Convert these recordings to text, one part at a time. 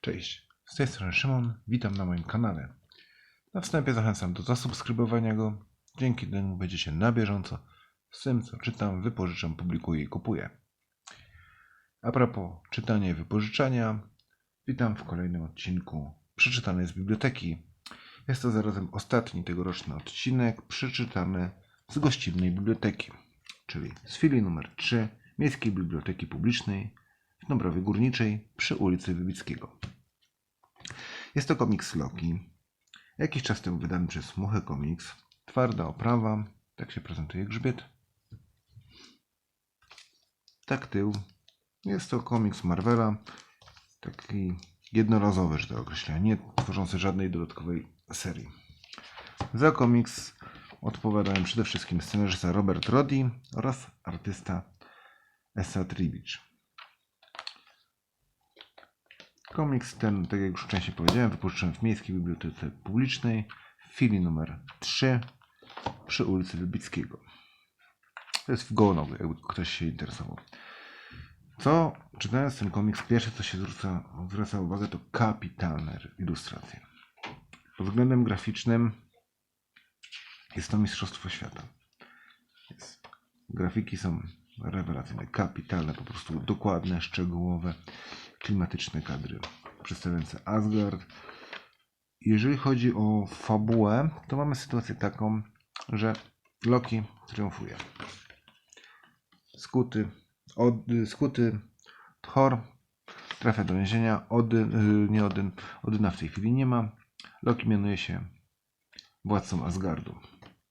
Cześć, z tej strony Szymon, witam na moim kanale. Na wstępie zachęcam do zasubskrybowania go. Dzięki temu będziecie na bieżąco z tym, co czytam, wypożyczam, publikuję i kupuję. A propos czytania i wypożyczania, witam w kolejnym odcinku przeczytanej z biblioteki. Jest to zarazem ostatni tegoroczny odcinek przeczytany z gościnnej biblioteki, czyli z filii numer 3 Miejskiej Biblioteki Publicznej w Dąbrowie Górniczej przy ulicy Wybickiego. Jest to komiks Loki. Jakiś czas temu wydany przez Muchę Comics. Twarda oprawa. Tak się prezentuje grzbiet. Tak tył. Jest to komiks Marvela. Taki jednorazowy, że to określę. Nie tworzący żadnej dodatkowej serii. Za komiks odpowiadają przede wszystkim scenarzysta Robert Roddy oraz artysta Essa Tribicz. Komiks ten, tak jak już wcześniej powiedziałem, wypuszczony w Miejskiej Bibliotece Publicznej w filii numer 3 przy ulicy Wybickiego. To jest w Gołonowie, jakby ktoś się interesował. Co, czytając ten komiks, pierwsze co się zwraca, zwraca uwagę to kapitalne ilustracje. Pod względem graficznym jest to Mistrzostwo Świata. Jest. Grafiki są rewelacyjne, kapitalne, po prostu dokładne, szczegółowe, klimatyczne kadry przedstawiające Asgard. Jeżeli chodzi o fabułę, to mamy sytuację taką, że Loki triumfuje. Skuty, od, skuty Thor trafia do więzienia. Odyn, nie Odyn, Odyna w tej chwili nie ma. Loki mianuje się władcą Asgardu.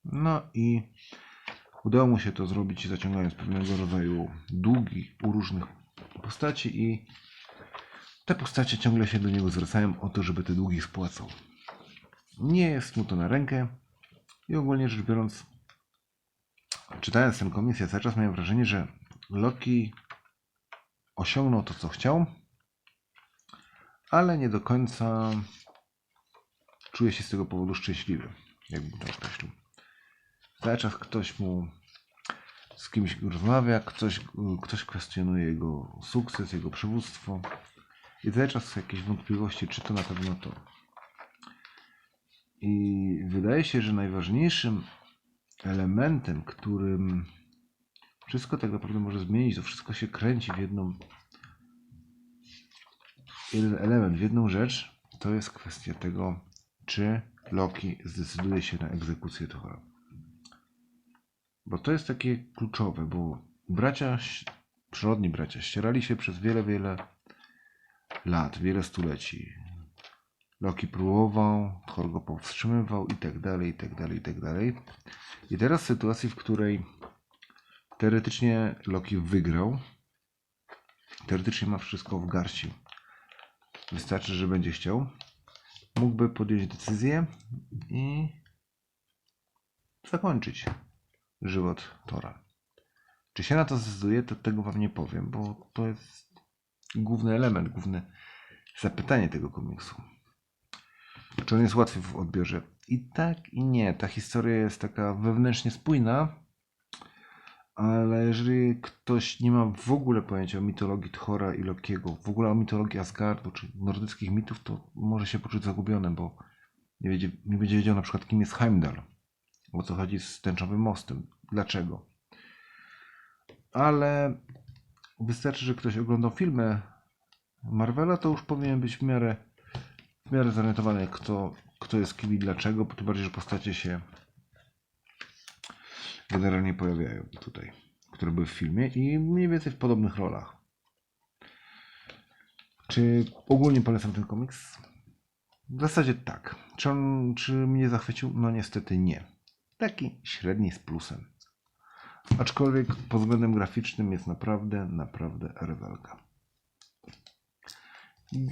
No i udało mu się to zrobić zaciągając pewnego rodzaju długi u różnych postaci i te postacie ciągle się do niego zwracają o to, żeby te długi spłacał. Nie jest mu to na rękę i ogólnie rzecz biorąc, czytając tę komisję, cały czas miałem wrażenie, że Loki osiągnął to, co chciał, ale nie do końca czuje się z tego powodu szczęśliwy, jakbym to określił. Cały czas ktoś mu z kimś rozmawia, ktoś, ktoś kwestionuje jego sukces, jego przywództwo. I cały czas są jakieś wątpliwości, czy to na pewno to. I wydaje się, że najważniejszym elementem, którym wszystko tak naprawdę może zmienić, to wszystko się kręci w jedną jeden element, w jedną rzecz, to jest kwestia tego, czy Loki zdecyduje się na egzekucję Thora. Bo to jest takie kluczowe, bo bracia, przyrodni bracia, ścierali się przez wiele, wiele lat, wiele stuleci. Loki próbował, Thor go powstrzymywał i tak dalej, i tak dalej, i tak dalej. I teraz w sytuacji, w której teoretycznie Loki wygrał, teoretycznie ma wszystko w garści. Wystarczy, że będzie chciał. Mógłby podjąć decyzję i zakończyć żywot Tora. Czy się na to zdecyduje, to tego wam nie powiem, bo to jest główny element, główne zapytanie tego komiksu. Czy on jest łatwy w odbiorze? I tak, i nie. Ta historia jest taka wewnętrznie spójna, ale jeżeli ktoś nie ma w ogóle pojęcia o mitologii Thora i Lokiego, w ogóle o mitologii Asgardu czy nordyckich mitów, to może się poczuć zagubionym, bo nie, wiedzie, nie będzie wiedział na przykład kim jest Heimdall, o co chodzi z tęczowym mostem, dlaczego. Ale wystarczy, że ktoś oglądał filmy Marvela, to już powinien być w miarę, w miarę zorientowany, kto, kto jest kim i dlaczego, tym bardziej, że postacie się generalnie pojawiają tutaj, które były w filmie i mniej więcej w podobnych rolach. Czy ogólnie polecam ten komiks? W zasadzie tak. Czy on czy mnie zachwycił? No niestety nie. Taki średni z plusem. Aczkolwiek pod względem graficznym jest naprawdę, naprawdę rewelka.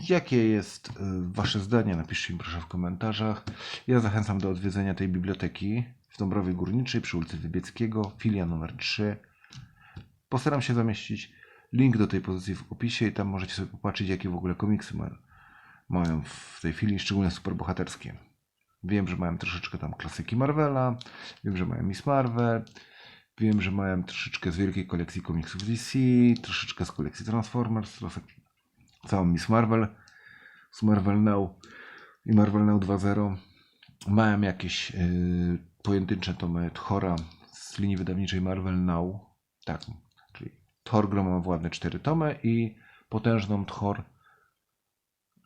Jakie jest y, Wasze zdanie? Napiszcie mi proszę w komentarzach. Ja zachęcam do odwiedzenia tej biblioteki w Dąbrowie Górniczej przy ulicy Wybieckiego, filia numer 3. Postaram się zamieścić link do tej pozycji w opisie i tam możecie sobie popatrzeć, jakie w ogóle komiksy mają, mają w tej chwili, szczególnie superbohaterskie. Wiem, że mają troszeczkę tam klasyki Marvela, wiem, że mają Miss Marvel, wiem, że mają troszeczkę z wielkiej kolekcji komiksów DC, troszeczkę z kolekcji Transformers, troszeczkę całą Miss Marvel. z Marvel Now i Marvel Now 2.0. Miałem jakieś yy, pojedyncze tomy Thora z linii wydawniczej Marvel Now. Tak, czyli Thor Gromowładny 4 tomy i potężną Thor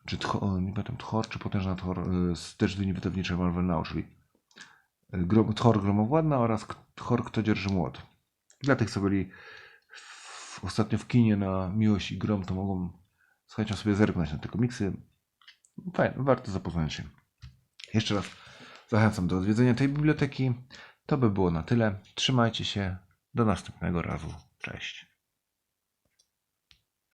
czy Thor, nie pamiętam, Thor czy potężna Thor yy, z też linii wydawniczej Marvel Now, czyli Grom, Thor Gromowładna oraz Thor Kto dzierży młot. Dla tych, co byli w, ostatnio w kinie na Miłość i Grom, to mogą z chęcią sobie zerknąć na te komiksy. Fajne, warto zapoznać się. Jeszcze raz zachęcam do odwiedzenia tej biblioteki. To by było na tyle. Trzymajcie się. Do następnego razu. Cześć.